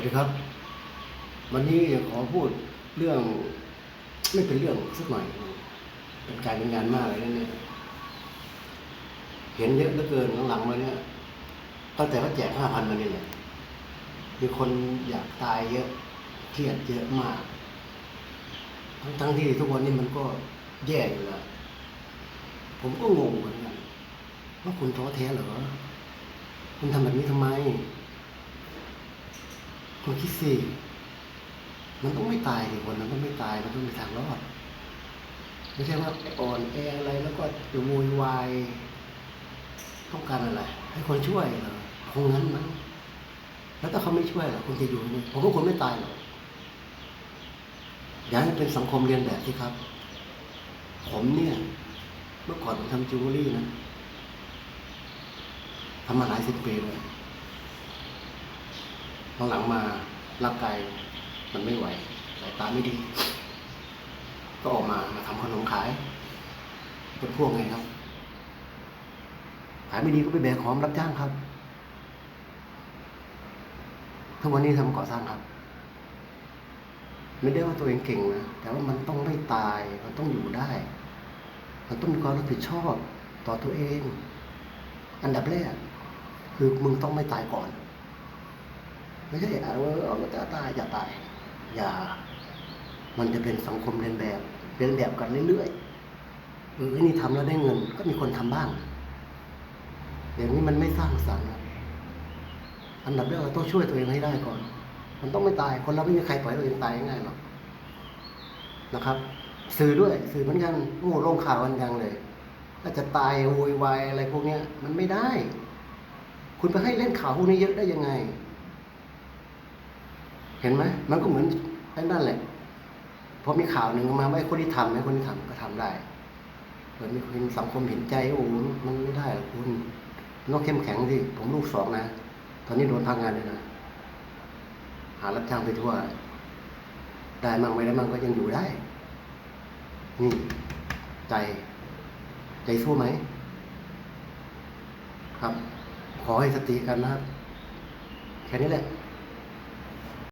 วัสดีครับ วันนี้ขอพูดเรื่อง ไม่เป็นเรื่องสักหน่อย เป็นการเป็นงานมากเลยนะเนี่ย เห็นเยอะเหลือเกินหลังๆมาเนี่ยตั้งแต่ว่าแจกห้าพันมาเนี่ยมีคนอยากตายเยอะเครียดเยอะมาก ทั้งทั้งที่ทุกวันนี้มันก็แย่อยู่แล้วผมก็งงเหมือนกันว่าคุณท้อแท้เหรอ คุณทำแบบนี้ทำไม คุณคิดสิมันต้องไม่ตายดิคนมันต้องไม่ตายมันต้องมีทางรอดไม่ใช่ว่าอ่อนแออะไรแล้วก็จะโวยวายต้องการอะไร ให้คนช่วยเหรอคงนั้นมั้งแล้วถ้าเขาไม่ช่วยล่ะคุณจะอยู่ยังไงผมว่าคุณไม่ตายหรอกอยากให้เป็นสังคมเรียนแบบสิครับ ผมเนี่ย เมื่อก่อนผมทำจิวเวลรี่นะทำมาหลายสิบปีเลย หลังมาร่างกายมันไม่ไหวสายตาไม่ดี ก็ออกมามาทำขนมขาย เป็นพวกไงครับ ขายไม่ดีก็ไปแบกของรับจ้างครับทุกวันนี้ทำก่อสร้างครับ ไม่ได้ว่าตัวเองเก่งนะแต่ว่ามันต้องไม่ตายมันต้องอยู่ได้ มันต้องมีความรับผิดชอบต่อตัวเอง อันดับแรกคือมึงต้องไม่ตายก่อน ไม่ใช่เอาเอาจะตายอย่าตาย อย่า มันจะเป็นสังคมเรียนแบบเรียนแบบกันเรื่อยๆเออนี่ทำแล้วได้เงิน ก็มีคนทำบ้างเดี๋ยวนี้มันไม่สร้างสรรค์อันดับแรกเราต้องช่วยตัวเองให้ได้ก่อน มันต้องไม่ตายคนเราไม่มีใครปล่อยตัวเองตายง่ายหรอกนะครับ สื่อด้วย สื่อเหมือนกันโอ้โหลงข่าวกันยังเลยถ้าจะตายโวยวายอะไรพวกเนี้ย มันไม่ได้ คุณไปให้เล่นข่าวพวกนี้เยอะได้ยังไง เห็นไหมมันก็เหมือนไอ้นั่นแหละพอมีข่าวหนึ่งมาว่าไอ้คนที่ทำไอ้คนที่ทำก็ทำได้เปิดมีคนสังคมเห็นใจโอ้มันไม่ได้หรอกคุณต้องเข้มแข็งสิผมลูกสองนะตอนนี้โดนพักงานเลยนะหารับจ้างไปทั่ว ได้มั่งไม่ได้มั่งก็ยังอยู่ได้ นี่ใจ ใจสู้ไหม ครับ ขอให้สติกันนะครับ แค่นี้แหละ